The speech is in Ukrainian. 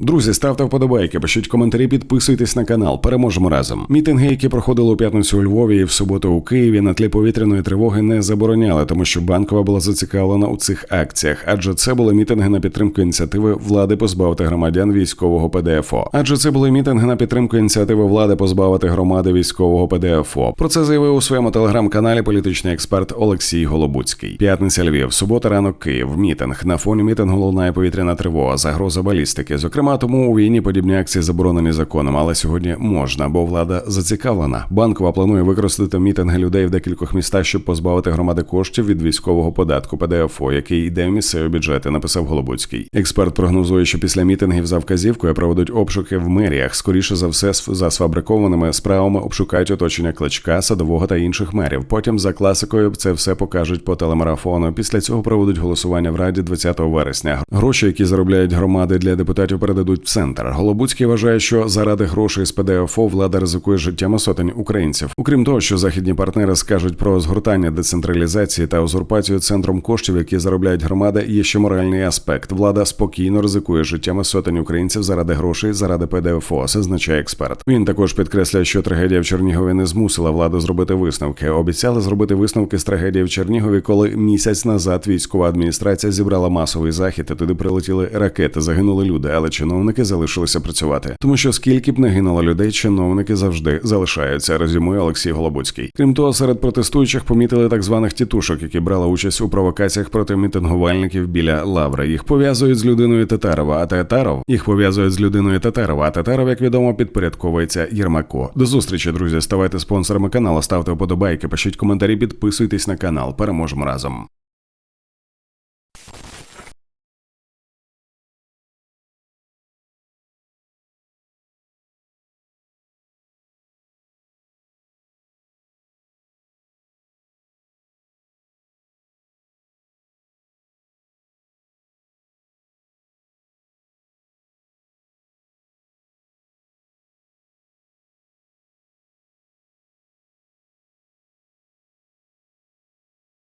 Друзі, ставте вподобайки, пишіть коментарі, підписуйтесь на канал. Переможемо разом. Мітинги, які проходили у п'ятницю у Львові і в суботу у Києві, на тлі повітряної тривоги не забороняли, тому що банкова була зацікавлена у цих акціях, адже це були мітинги на підтримку ініціативи влади позбавити громадян військового ПДФО. Адже це були мітинги на підтримку ініціативи влади позбавити громади військового ПДФО. Про це заявив у своєму телеграм-каналі політичний експерт Олексій Голобуцький. П'ятниця Львів, субота ранок Київ. Мітинг на фоні мітингу лунає повітряна тривога, загроза балістики. Зокрема, тому у війні подібні акції заборонені законом, але сьогодні можна, бо влада зацікавлена. Банкова планує використати мітинги людей в декількох містах, щоб позбавити громади коштів від військового податку ПДФО, який йде в місцеві бюджети. Написав Голобуцький. Експерт прогнозує, що після мітингів за вказівкою проведуть обшуки в меріях. Скоріше за все, за сфабрикованими справами обшукають оточення кличка, садового та інших мерів. Потім за класикою це все покажуть по телемарафону. Після цього проведуть голосування в раді 20 вересня. Гроші, які заробляють громади для депутатів, передадуть в центр. Голобуцький вважає, що заради грошей з ПДФО влада ризикує життями сотень українців. Окрім того, що західні партнери скажуть про згортання децентралізації та узурпацію центром коштів, які заробляють громади, є ще моральний аспект. Влада спокійно ризикує життями сотень українців заради грошей, заради ПДФО, зазначає експерт. Він також підкреслює, що трагедія в Чернігові не змусила владу зробити висновки. Обіцяли зробити висновки з трагедії в Чернігові, коли місяць назад військова адміністрація зібрала масовий захід, і туди прилетіли ракети, загинули люди, але чиновники залишилися працювати. Тому що скільки б не гинуло людей, чиновники завжди залишаються. Резюмує Олексій Голобуцький. Крім того, серед протестуючих помітили так званих тітушок, які брали участь у провокаціях проти мітингувальників біля лаври. Їх пов'язують з людиною Татарова, а Татаров їх пов'язують з людиною Татарова. А Татаров, як відомо, підпорядковується Єрмако. До зустрічі, друзі. Ставайте спонсорами каналу, ставте вподобайки, пишіть коментарі, підписуйтесь на канал. Переможемо разом.